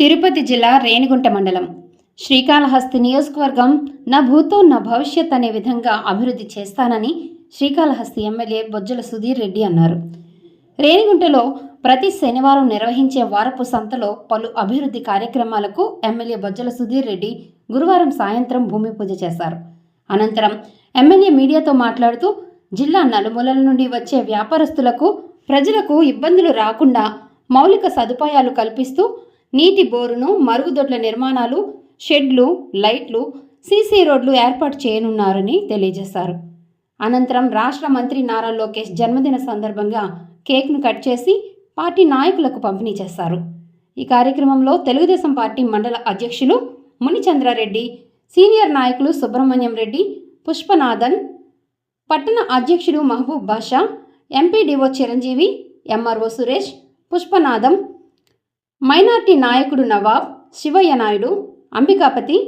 తిరుపతి జిల్లా రేణిగుంట మండలం. శ్రీకాళహస్తి నియోజకవర్గం నా భూతో నా భవిష్యత్ అనే విధంగా అభివృద్ధి చేస్తానని శ్రీకాళహస్తి ఎమ్మెల్యే బొజ్జల సుధీర్ రెడ్డి అన్నారు. రేణిగుంటలో ప్రతి శనివారం నిర్వహించే వారపు సంతలో పలు అభివృద్ధి కార్యక్రమాలకు ఎమ్మెల్యే బొజ్జల సుధీర్ రెడ్డి గురువారం సాయంత్రం భూమి పూజ చేశారు. అనంతరం ఎమ్మెల్యే మీడియాతో మాట్లాడుతూ జిల్లా నలుమూలల నుండి వచ్చే వ్యాపారస్తులకు ప్రజలకు ఇబ్బందులు రాకుండా మౌలిక సదుపాయాలు కల్పిస్తూ నీటి బోరును మరుగుదొడ్ల నిర్మాణాలు షెడ్లు లైట్లు సీసీ రోడ్లు ఏర్పాటు చేయనున్నారని తెలియజేశారు. అనంతరం రాష్ట్ర మంత్రి నారా లోకేష్ జన్మదిన సందర్భంగా కేక్ను కట్ చేసి పార్టీ నాయకులకు పంపిణీ చేశారు. ఈ కార్యక్రమంలో తెలుగుదేశం పార్టీ మండల అధ్యక్షులు మునిచంద్రారెడ్డి సీనియర్ నాయకులు సుబ్రహ్మణ్యం రెడ్డి పుష్పనాథన్ పట్టణ అధ్యక్షుడు Mahaboob Basha MPDO Chiranjeevi MRO Suresh Pushpanatham minority నాయకుడు నవాబ్ శివయ్య నాయుడు అంబికాపతి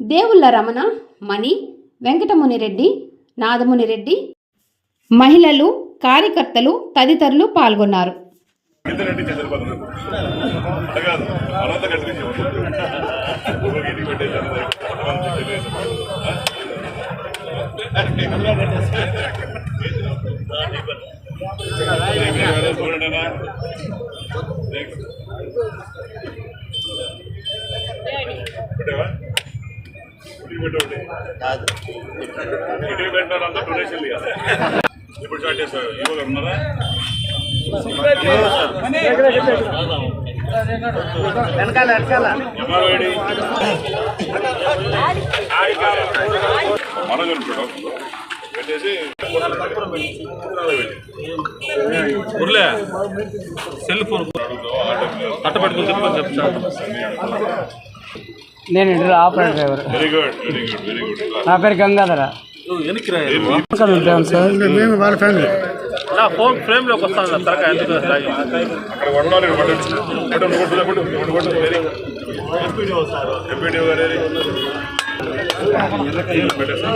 దేవుళ్ళ రమణ మణి వెంకటమునిరెడ్డి నాదమునిరెడ్డి మహిళలు కార్యకర్తలు తదితరులు పాల్గొన్నారు. ఇప్పుడు స్టార్ట్ చేస్తారు ఇవ్వగలరు ఉన్నారా మనం చూడు పెట్టేసి ఉర్లే సెల్ ఫోన్ అట్ట పట్టుకుని చెప్పుకొని చెప్తాను నేను inter operator driver very good very good very good నా పేరు గంగాధర వెనక్కి సార్ మేము వాళ్ళ ఫ్యామిలీ నా ఫోన్ ఫ్రేమ్లోకి వస్తాను ఎందుకు రాయి? అక్కడ వండాలి పట్టు పట్టు కొట్టు కొట్టు కొట్టు కొట్టు వెరీ ఎంపీడీఓ గారు ఏరి. పెట్టేసా?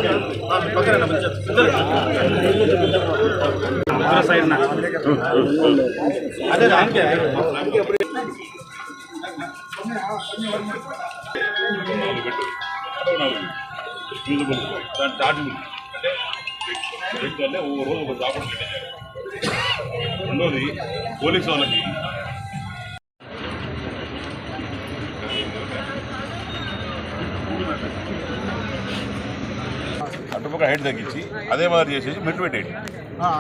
దాని అంటే వ్యక్తి వల్లే ఓ రోజు ఒక రెండోది పోలీసు వాళ్ళకి అటుపక్క హైట్ తగ్గించి అదే మాదిరి చేసేసి మెట్టు పెట్టేయండి. ఆ?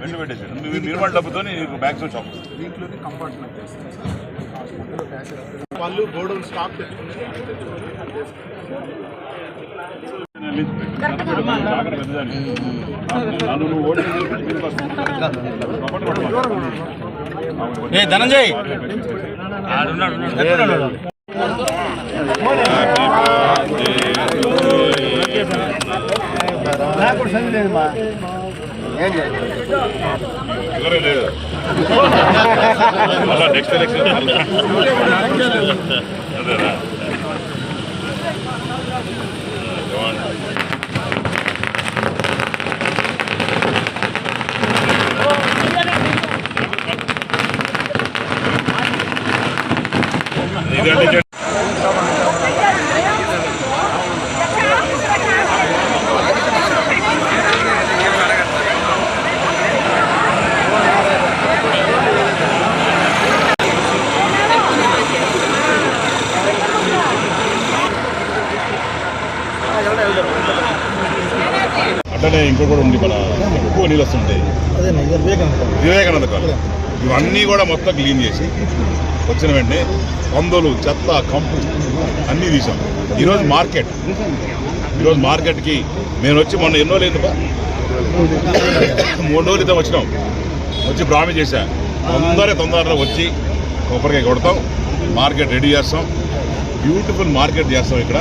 మెట్టు పెట్టేసి మీరు నిర్మాణ డబ్బుతో నీకు మ్యాక్సిమం షాప్. దీంట్లోనే కంపార్ట్మెంట్ వాళ్ళు గోడౌన్ స్టాక్ ఏ ధనంజయ్! ఆడున్నాడు ఉన్నాడు. షుగరే లేదు మళ్ళా నెక్స్ట్ ఎలక్షన్ అదేనా Come అట్లనే ఇంకో కూడా ఉంది మన ఎక్కువ నీళ్ళు వస్తుంటాయి. వివేకానంద కాలేజ్ ఇవన్నీ కూడా మొత్తం క్లీన్ చేసి వచ్చిన వెంటనే పందులు చెత్త కంపు అన్నీ తీసాం. ఈరోజు మార్కెట్. ఈరోజు మార్కెట్కి మేము వచ్చి మొన్న ఎన్నో లేదు? మూడు రోజులు క్రితం వచ్చినాం. వచ్చి ప్రామిస్ చేశా. తొందర తొందరలో వచ్చి కొబ్బరికాయ కొడతాం. మార్కెట్ రెడీ చేస్తాం. బ్యూటిఫుల్ మార్కెట్ చేస్తాం ఇక్కడ.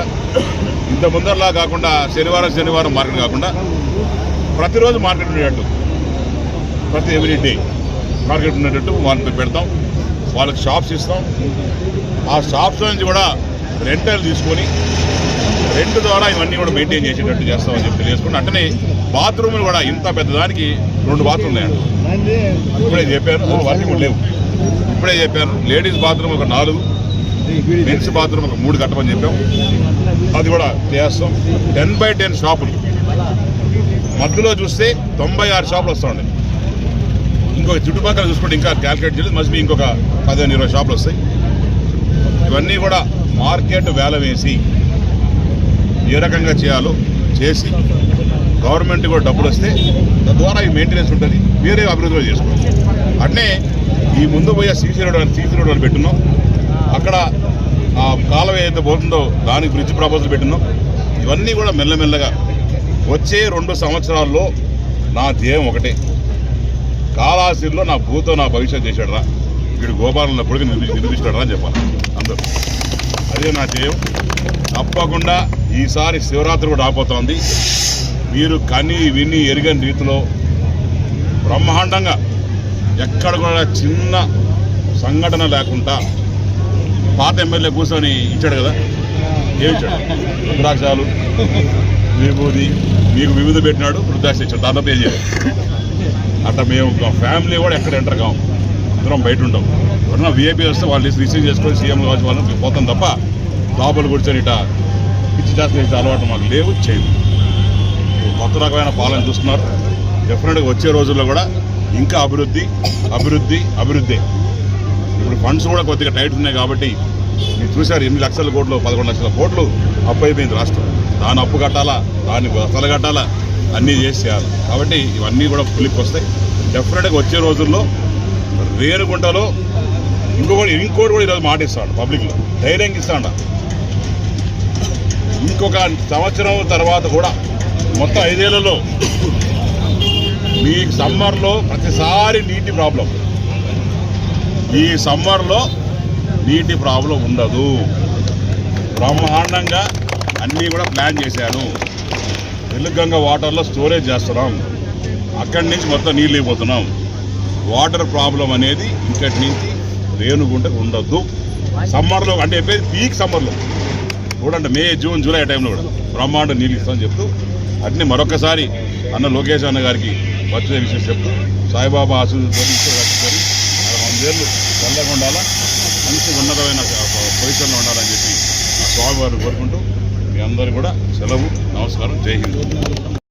ఇంత ముందరలా కాకుండా శనివారం శనివారం మార్కెట్ కాకుండా ప్రతిరోజు మార్కెట్ ఉండేటట్టు. ప్రతి ఎవ్రీ డే మార్కెట్ ఉండేటట్టు వాళ్ళని పెడతాం. వాళ్ళకి షాప్స్ ఇస్తాం. ఆ షాప్స్ నుంచి కూడా రెంటల్ తీసుకొని రెంట్ ద్వారా ఇవన్నీ కూడా మెయింటైన్ చేసేటట్టు చేస్తామని చెప్పి తెలియజేసుకుంటే అట్టనే బాత్రూములు కూడా ఇంత పెద్దదానికి రెండు బాత్రూమ్లు ఉన్నాయండి ఇప్పుడే చెప్పారు. వర్కింగ్ లేవు. ఇప్పుడే చెప్పారు. లేడీస్ బాత్రూమ్ ఒక నాలుగు. మెన్స్ బాత్రూమ్ ఒక మూడు కట్టమని చెప్పాం. అది కూడా చేస్తాం. టెన్ బై టెన్ షాపులు. మధ్యలో చూస్తే తొంభై ఆరు షాపులు వస్తాయండి ఇంకొక చుట్టుపక్కల చూసుకుంటే ఇంకా క్యాల్కులేట్ చేయలేదు. మస్ట్ ఇంకొక పదిహేను ఇరవై షాపులు వస్తాయి. ఇవన్నీ కూడా మార్కెట్ వేల వేసి ఏ రకంగా చేయాలో చేసి గవర్నమెంట్ కూడా డబ్బులు వస్తే తద్వారా ఈ మెయింటెనెన్స్ ఉంటుంది. వేరే అభివృద్ధి కూడా చేసుకోవచ్చు. అట్నే ఈ ముందు పోయే సీసీ రోడ్ అని సీసీ రోడ్ అని పెట్టున్నాం. అక్కడ ఆ కాలువ ఏదైతే పోతుందో దానికి బ్రిడ్జ్ ప్రపోజల్ పెట్టినాం ఇవన్నీ కూడా మెల్లమెల్లగా వచ్చే రెండు సంవత్సరాల్లో నా ధ్యేయం ఒకటే. కాళాశ్రీలో నా భూతో నా భవిష్యత్ చేశాడు రా వీడు గోపాలను పొడిగి నిర్మించాడు రా అని చెప్పాలి. అందరూ. అదే నా ధ్యేయం. తప్పకుండా ఈసారి శివరాత్రి కూడా ఆపోతోంది మీరు కని విని ఎరగని రీతిలో బ్రహ్మాండంగా ఎక్కడ కూడా చిన్న సంఘటన లేకుండా పాత ఎమ్మెల్యే కూర్చొని ఇచ్చాడు కదా? ఏమి ఇచ్చాడు? రుద్రాక్షాలు. విభూది మీకు వివిధ పెట్టినాడు రుద్రాక్ష ఇచ్చాడు. దాదాపు ఏం అట్లా మేము ఫ్యామిలీ కూడా ఎక్కడ ఎంటర్ కాము అందరం బయట ఉంటాం ఎవరన్నా వీఐపీ వస్తే వాళ్ళు రిసీవ్ చేసుకొని సీఎం కావచ్చు వాళ్ళని పోతాం తప్ప లోపల కూర్చొని ఇట పిచ్చి చేసిన చేసే అలవాటు మాకు లేవు చేయదు కొత్త రకమైన పాలన చూస్తున్నారు. డెఫినెట్గా వచ్చే రోజుల్లో కూడా ఇంకా అభివృద్ధి అభివృద్ధి అభివృద్ధి. ఇప్పుడు ఫండ్స్ కూడా కొద్దిగా టైట్ ఉన్నాయి కాబట్టి మీరు చూశారు ఎనిమిది లక్షల కోట్లు పదకొండు లక్షల కోట్లు అప్పు అయిపోయింది రాష్ట్రం. దాని అప్పు కట్టాలా? దాన్ని అసలు కట్టాలా? అన్నీ చేసి చేయాలి కాబట్టి ఇవన్నీ కూడా పులికి వస్తాయి. డెఫినెట్గా వచ్చే రోజుల్లో రేణుగుంటలో ఇంకొకటి ఇంకోటి కూడా ఈరోజు మాట ఇస్తాడు పబ్లిక్లో ధైర్యంగా ఇస్తాడు? ఇంకొక సంవత్సరం తర్వాత కూడా మొత్తం ఐదేళ్ళలో మీ సమ్మర్లో ప్రతిసారి నీటి ప్రాబ్లం ఈ సమ్మర్లో నీటి ప్రాబ్లం ఉండదు. బ్రహ్మాండంగా అన్నీ కూడా ప్లాన్ చేశాను. వెలుగంగ వాటర్లో స్టోరేజ్ చేస్తున్నాం. అక్కడి నుంచి మొత్తం నీళ్ళు అయిపోతున్నాం వాటర్ ప్రాబ్లం అనేది ఇక్కడి నుంచి రేణుగుంట ఉండదు. సమ్మర్లో అంటే చెప్పేది పీక్ సమ్మర్లో. చూడండి మే జూన్ జూలై టైంలో కూడా బ్రహ్మాండం నీళ్ళు ఇస్తామని చెప్తూ అట్నే మరొకసారి అన్న లోకేష్ అన్న గారికి వచ్చే విషయం చెప్తూ సాయిబాబా ఆశీర్వదించారు పేర్లు చల్లగా ఉండాలా? మంచి ఉన్నతమైన పొజిషన్లో ఉండాలని చెప్పి స్వామివారిని కోరుకుంటూ మీ అందరూ కూడా సెలవు నమస్కారం జై హింద్.